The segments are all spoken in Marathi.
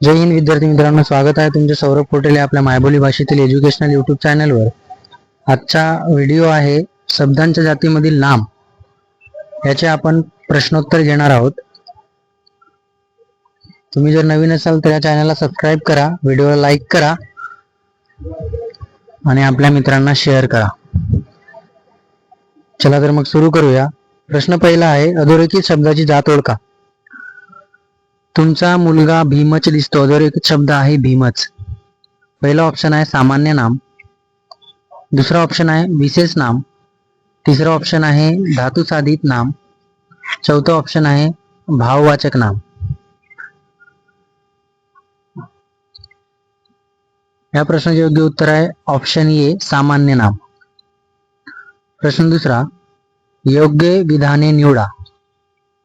जय हिंद विद्यार्थी मित्रांनो स्वागत आहे तुमचे सौरभ पोटेल आपल्या मायबोली भाषेतील एज्युकेशनल युट्यूब चॅनलवर आजचा व्हिडिओ आहे शब्दांच्या जातीमधील नाम याचे आपण प्रश्नोत्तर घेणार आहोत. तुम्ही जर नवीन असाल तर या चॅनलला सबस्क्राईब करा व्हिडिओला लाईक करा आणि आपल्या मित्रांना शेअर करा. चला तर मग सुरू करूया. प्रश्न पहिला आहे अधोरेखित शब्दाची जात ओळखा. तुमचा मुलगा भीमच दिसतो. अधोरेखित शब्द आहे भीमच. पहिला ऑप्शन आहे सामान्य नाम. दुसरा ऑप्शन आहे विशेष नाम. तिसरा ऑप्शन आहे धातुसाधित नाम. चौथा ऑप्शन आहे भाववाचक नाम. या प्रश्नाचे योग्य उत्तर आहे ऑप्शन ए सामान्य नाम. प्रश्न दुसरा योग्य विधाने निवडा.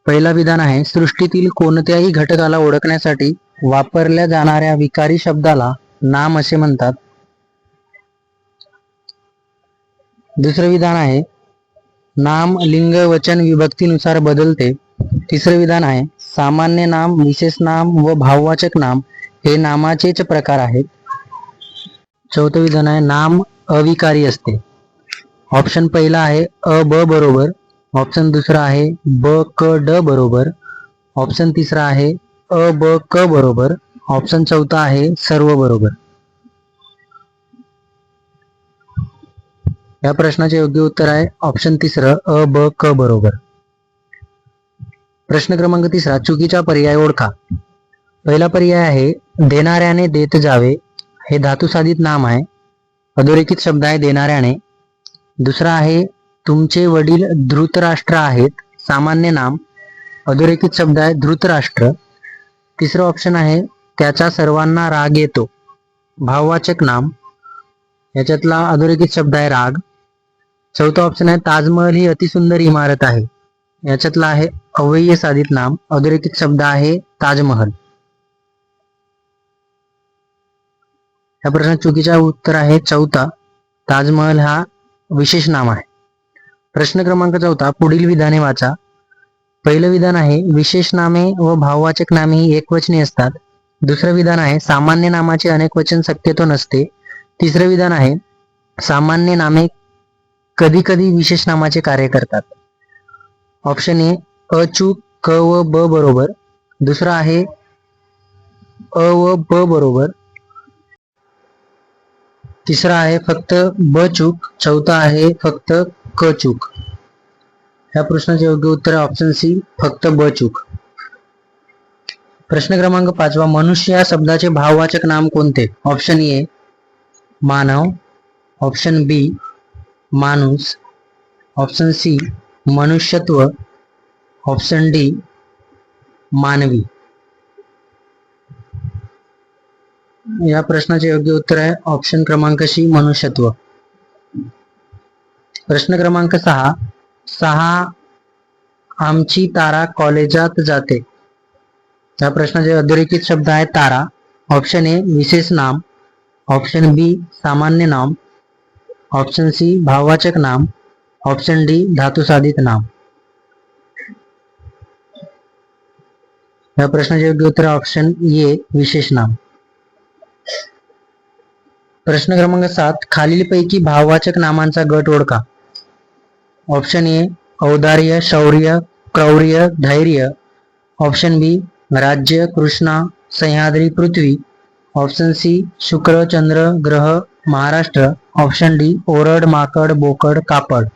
पहिला विधान आहे सृष्टीतील कोणत्याही घटकाला ओळखण्यासाठी वापरल्या जाणाऱ्या विकारी शब्दाला नाम असे म्हणतात. दुसरं विधान आहे नाम लिंग वचन विभक्तीनुसार बदलते. तिसरं विधान आहे सामान्य नाम विशेष नाम व भाववाचक नाम हे नामाचेच प्रकार आहेत. चौथं विधान आहे नाम अविकारी असते. ऑप्शन पहिला आहे अ ब बरोबर. ऑप्शन दुसरा आहे ब क ड बरोबर. ऑप्शन तिसरा आहे अ ब क बरोबर. ऑप्शन चौथा आहे सर्व बरोबर. या प्रश्नाचे योग्य उत्तर आहे ऑप्शन तिसरं अ ब क बरोबर. प्रश्न क्रमांक तिसरा चुकीचा पर्याय ओळखा. पहिला पर्याय आहे देणाऱ्याने देत जावे. हे धातुसाधित नाम आहे. अधोरेखित शब्द आहे देणाऱ्याने. दुसरा आहे तुमचे वडील धृतराष्ट्र आहेत सामान्य नाम अधोरेखित शब्द आहे धृतराष्ट्र. तिसरं ऑप्शन आहे त्याचा सर्वांना राग येतो. भाववाचक नाम. याच्यातला अधोरेखित शब्द आहे राग. चौथा ऑप्शन आहे ताजमहल ही अतिसुंदर इमारत आहे. याच्यातला आहे अव्यय साधित नाम. अधोरेखित शब्द आहे ताजमहल. या प्रश्न चुकीचा उत्तर आहे चौथा. ताजमहल हा विशेष नाम आहे. प्रश्न क्रमांक चौथा पुढील विधाने वाचा. पहिलं विधान आहे विशेष नामे व भाववाचक नामे ही एकवचनी असतात. दुसरं विधान आहे सामान्य नामाचे अनेक वचन शक्यतो नसते. तिसरं विधान आहे सामान्य नामे कधी कधी विशेष नामाचे कार्य करतात. ऑप्शन ए अचूक क व ब बरोबर. दुसरा आहे अ व ब बरोबर. तिसरा आहे फक्त ब चूक. चौथा आहे फक्त क चूक. या प्रश्नाचे योग्य उत्तर आहे ऑप्शन सी फक्त ब चूक. प्रश्न क्रमांक पाचवा मनुष्य या शब्दाचे भाववाचक नाम कोणते? Option A Manav. Option B माणूस. ऑप्शन सी मनुष्यत्व. ऑप्शन डी मानवी. या प्रश्नाचे योग्य उत्तर आहे ऑप्शन क्रमांक सी मनुष्यत्व. प्रश्न क्रमांक सहा. सहा आमची तारा कॉलेजात जाते. या प्रश्नाचे अधोरेखित शब्द आहे तारा. ऑप्शन ए विशेष नाम. ऑप्शन बी सामान्य नाम. ऑप्शन सी भाववाचक नाम. ऑप्शन डी धातुसाधित नाम. या प्रश्नाचे योग्य उत्तर ऑप्शन ए विशेष नाम. प्रश्न क्रमांक सात खालीलपैकी भाववाचक नामांचा गट ओळखा. ऑप्शन ए औदार्य शौर्य क्रौर्य धैर्य ऑप्शन बी राज्य कृष्णा सह्याद्री पृथ्वी ऑप्शन सी शुक्र चंद्र ग्रह महाराष्ट्र ऑप्शन डी ओरड माकड बोकड कापड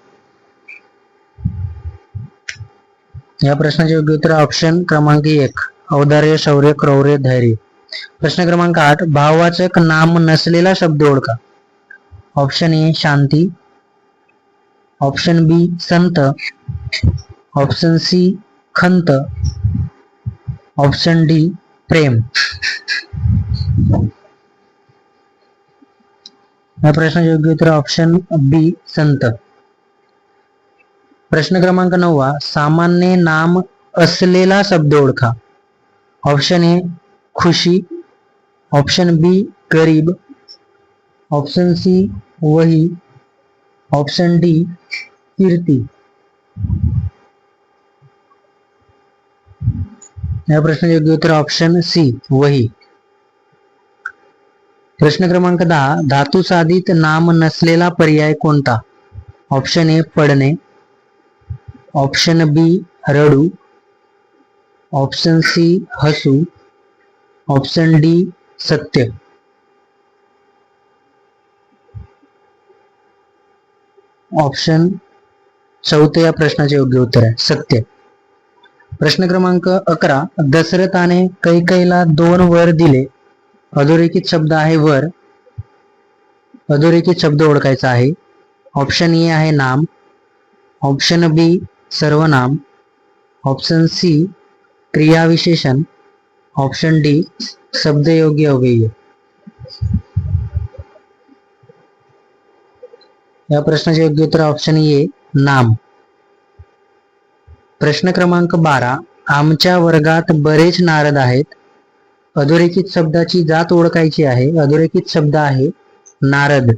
या प्रश्नाचे योग्य उत्तर ऑप्शन क्रमांक एक औदार्य शौर्य क्रौर्य धैर्य प्रश्न क्रमांक आठ भाववाचक नाम नसलेला शब्द ओळखा. Option A Shanti. Option B संत, ऑप्शन सी खंत, ऑप्शन डी प्रेम। या प्रश्नाचे योग्य उत्तर ऑप्शन बी संत। प्रश्न क्रमांक नववा सामान्य नाम असलेला शब्द ओळखा। Option A Khushi, option B गरीब, ऑप्शन सी वही ऑप्शन डी कीर्ती. या प्रश्न योग्य उत्तर ऑप्शन सी वही. प्रश्न क्रमांक दहा धातू साधित नाम नसलेला पर्याय कोणता? ऑप्शन ए पडणे. ऑप्शन बी रडू. ऑप्शन सी हसू. ऑप्शन डी सत्य. ऑप्शन चौथे या प्रश्नाचे योग्य उत्तर आहे. सत्य. प्रश्न क्रमांक अकरा दशरथाने कैकईला दोन वर दिले. अधोरेखित शब्द आहे वर. अधोरेखित शब्द ओळखायचा आहे. ऑप्शन ए आहे नाम. ऑप्शन बी सर्वनाम. ऑप्शन सी क्रियाविशेषण. ऑप्शन डी शब्दयोग्य अव्यय या प्रश्नाचे योग्य उत्तर ऑप्शन ए नाम. प्रश्न क्रमांक बारा आमच्या वर्गात बरेच नारद आहेत. अधोरेखित शब्दाची जात ओळखायची आहे. अधोरेखित शब्द आहे नारद.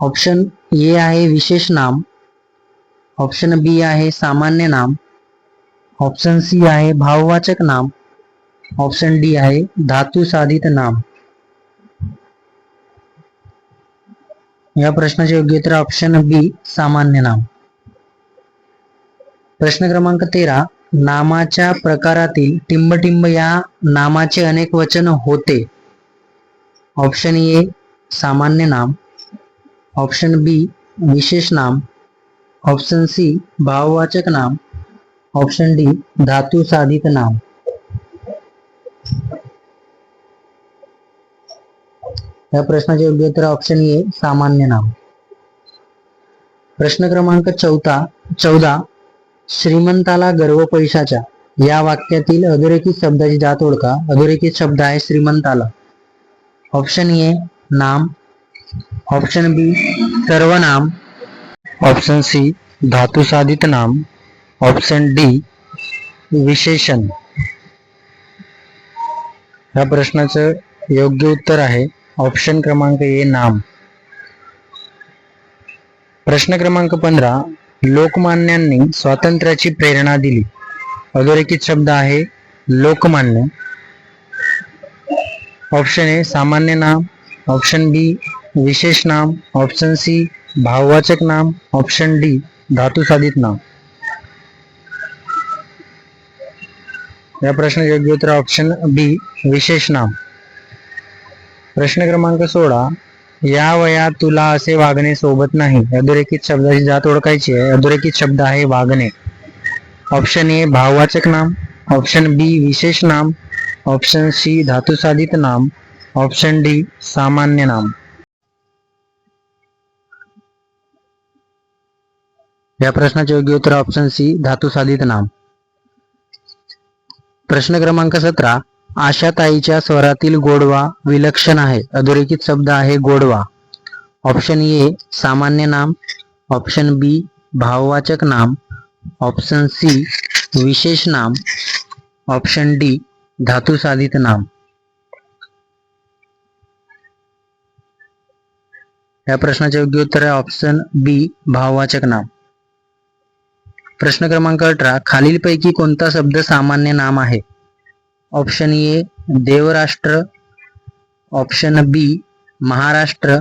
ऑप्शन ए आहे विशेष नाम. ऑप्शन बी आहे सामान्य नाम. ऑप्शन सी आहे भाववाचक नाम. ऑप्शन डी आहे धातू साधित नाम. या प्रश्नाचे योग्य उत्तर ऑप्शन बी सामान्य नाम. प्रश्न क्रमांक तेरा नामाच्या प्रकारातील टिंबटिंब या नामाचे अनेक वचन होते. ऑप्शन ए सामान्य नाम. ऑप्शन बी विशेष नाम. ऑप्शन सी भाववाचक नाम. ऑप्शन डी धातु साधित नाम. या प्रश्नाचे योग्य उत्तर ऑप्शन ए सामान्य नाम प्रश्न क्रमांक चौथा चौदा श्रीमंताला गर्व पैशाच्या. या वाक्यातील अधोरेखित शब्दाची जात ओळखा. अधोरेखित शब्द आहे श्रीमंताला. ऑप्शन ए नाम. ऑप्शन बी सर्वनाम. ऑप्शन सी धातुसाधित नाम. ऑप्शन डी विशेषण. या प्रश्नाचं योग्य उत्तर आहे. ऑप्शन क्रमांक ए नाम. प्रश्न क्रमांक पंधरा लोकमान्यांनी स्वातंत्र्याची प्रेरणा दिली. अधोरेखित शब्द आहे लोकमान्य. ऑप्शन ए सामान्य नाम. ऑप्शन बी विशेष नाम. ऑप्शन सी भाववाचक नाम. ऑप्शन डी धातुसाधित नाम. या प्रश्नाचे योग्य उत्तर ऑप्शन बी विशेष नाम. प्रश्न क्रमांक सोळा. या वयात तुला असे वागणे सोबत नाही. अधोरेखित शब्दाची जात ओळखायची आहे. अधोरेखित शब्द आहे वागणे. ऑप्शन ए भाववाचक नाम. ऑप्शन बी विशेष नाम. ऑप्शन सी धातुसाधित नाम. ऑप्शन डी सामान्य नाम. या प्रश्नाचे योग्य उत्तर ऑप्शन सी धातुसाधित नाम. प्रश्न क्रमांक सतरा. आशाताईच्या स्वरातील गोडवा विलक्षण आहे. अधोरेखित शब्द आहे गोडवा. ऑप्शन ए सामान्य नाम. ऑप्शन बी भाववाचक नाम. ऑप्शन सी विशेष नाम. ऑप्शन डी धातुसाधित नाम. या प्रश्नाचे योग्य उत्तर आहे ऑप्शन बी भाववाचक नाम. प्रश्न क्रमांक अठरा खालीलपैकी कोणता शब्द सामान्य नाम आहे? Option A Devrashtra. Option B Maharashtra.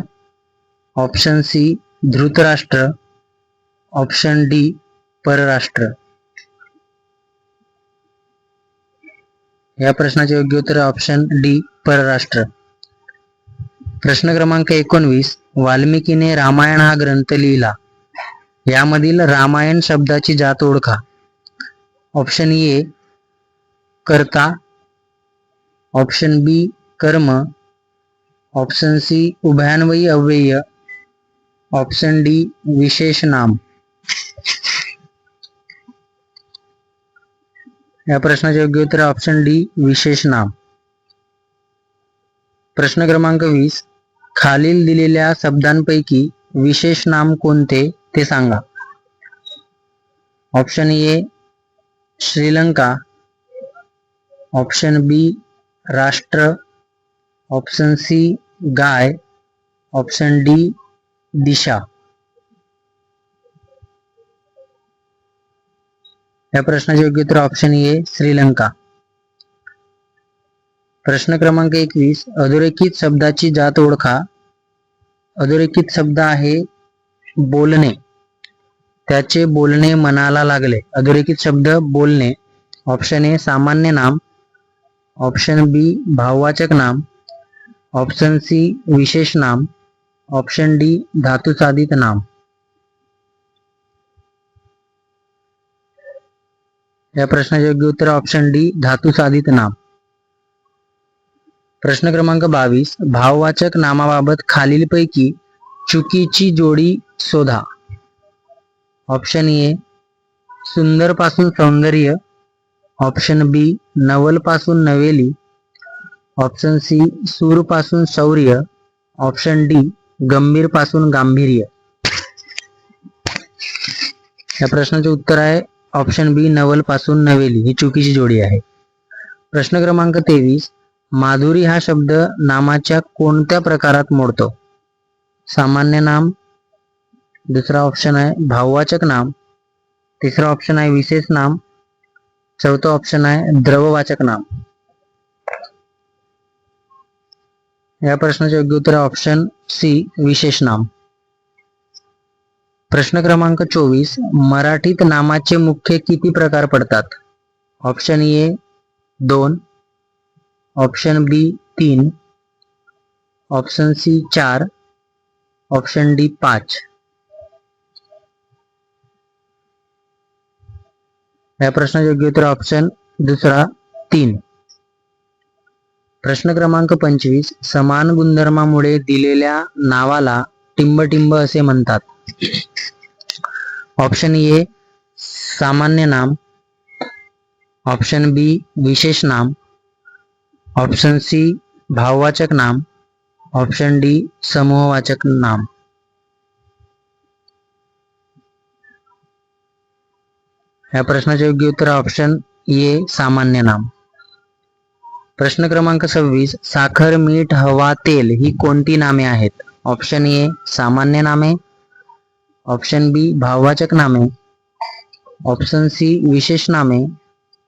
Option C Dhritarashtra. Option D परराष्ट्र. या प्रश्नाचे योग्य उत्तर ऑप्शन डी परराष्ट्र. प्रश्न क्रमांक एकोणवीस वाल्मिकीने रामायण हा ग्रंथ लिहिला. यामधील रामायण शब्दाची जात ओळखा. ऑप्शन ए करता. ऑप्शन बी कर्म ऑप्शन सी उभयान्वयी अव्यय ऑप्शन डी विशेष नाम या प्रश्नाचे योग्य उत्तर ऑप्शन डी विशेष नाम प्रश्न क्रमांक वीस खालील दिलेल्या शब्दांपैकी विशेष नाम कोणते ते सांगा. Option A Sri Lanka. Option B राष्ट्र ऑप्शन सी गाय ऑप्शन डी दिशा. या प्रश्नाचे योग्य उत्तर ऑप्शन ए श्रीलंका. प्रश्न क्रमांक एकवीस अधोरेखित शब्दाची जात ओळखा. अधोरेखित शब्द आहे बोलणे. त्याचे बोलणे मनाला लागले. अधोरेखित शब्द बोलणे. ऑप्शन ए सामान्य नाम. ऑप्शन बी भाववाचक नाम. ऑप्शन सी विशेष नाम. ऑप्शन डी धातुसाधित नाम. या प्रश्नाचे योग्य उत्तर ऑप्शन डी धातुसाधित नाम. प्रश्न क्रमांक बावीस भाववाचक नामाबाबत खालीलपैकी चुकीची जोडी शोधा. ऑप्शन ए सुंदरपासून सौंदर्य. ऑप्शन बी नवलपासून नवेली. ऑप्शन सी सूरपासून शौर्य. ऑप्शन डी गंभीरपासून गांभीर्य. या प्रश्नाचे उत्तर आहे ऑप्शन बी नवलपासून नवेली. ही चुकीची जोडी आहे. प्रश्न क्रमांक तेवीस माधुरी हा शब्द नामाच्या कोणत्या प्रकारात मोडतो? सामान्य नाम. दुसरा ऑप्शन आहे भाववाचक नाम. तिसरा ऑप्शन आहे विशेष नाम. चौथा ऑप्शन आहे द्रववाचक नाम. या प्रश्नाचे योग्य उत्तर ऑप्शन सी विशेष नाम. प्रश्न क्रमांक चोवीस, मराठीत नामाचे मुख्य किती प्रकार पडतात? ऑप्शन ए दोन. ऑप्शन बी तीन. ऑप्शन सी चार. ऑप्शन डी पाच. या प्रश्नाचे योग्य उत्तर ऑप्शन दुसरा तीन. प्रश्न क्रमांक पंचवीस समान गुणधर्मामुळे दिलेल्या नावाला टिंबटिंब असे म्हणतात. ऑप्शन ए सामान्य नाम. ऑप्शन बी विशेष नाम. ऑप्शन सी भाववाचक नाम. ऑप्शन डी समूहवाचक नाम. या प्रश्नाचे योग्य उत्तर ऑप्शन ए सामान्य नाम. प्रश्न क्रमांक सव्वीस साखर मीठ हवा तेल ही कोणती नामे आहेत? ऑप्शन ए सामान्य नामे. ऑप्शन बी भाववाचक नामे. ऑप्शन सी विशेष नामे.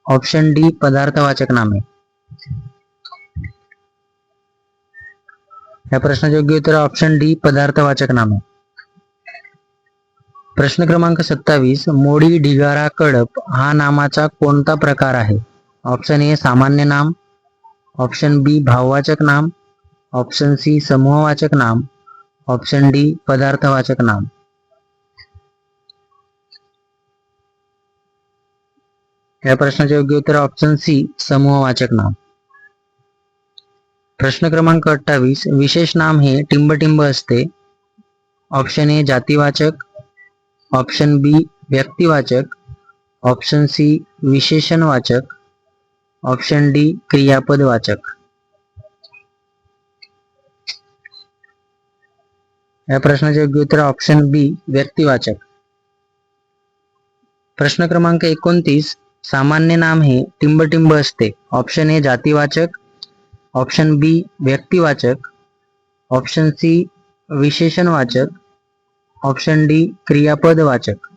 ऑप्शन डी पदार्थवाचक नामे. या प्रश्नाचे योग्य उत्तर ऑप्शन डी पदार्थवाचक नामे. प्रश्न क्रमांक सत्तावीस मोडी ढिगारा कडप हा नामाचा कोणता प्रकार आहे? ऑप्शन ए सामान्य नाम. ऑप्शन बी भाववाचक नाम. ऑप्शन सी समूहवाचक नाम. ऑप्शन डी पदार्थवाचक नाम. या प्रश्नाचे योग्य उत्तर ऑप्शन सी समूहवाचक नाम. प्रश्न क्रमांक अठ्ठावीस विशेष नाम हे टिंबटिंब असते. ऑप्शन ए जातीवाचक. ऑप्शन बी व्यक्तिवाचक. ऑप्शन सी विशेषणवाचक. ऑप्शन डी क्रियापदवाचक. या प्रश्नाचे योग्य उत्तर ऑप्शन बी व्यक्तिवाचक. प्रश्न क्रमांक एकोणतीस सामान्य नाम हे टिंबटिंब असते. ऑप्शन ए जातीवाचक. ऑप्शन बी व्यक्तिवाचक. ऑप्शन सी विशेषणवाचक. ऑप्शन डी क्रियापदवाचक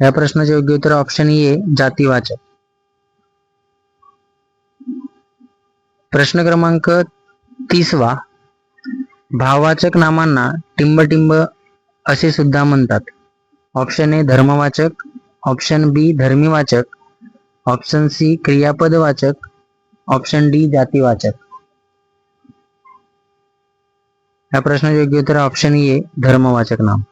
या प्रश्नाचे योग्य उत्तर ऑप्शन ए जातीवाचक प्रश्न क्रमांक तीसवा भाववाचक नामांना टिंबटिंब असे सुद्धा म्हणतात. ऑप्शन ए धर्मवाचक. ऑप्शन बी धर्मीवाचक. ऑप्शन सी क्रियापदवाचक ऑप्शन डी जातीवाचक या प्रश्नाचे योग्य उत्तर ऑप्शन ए धर्मवाचक नाम.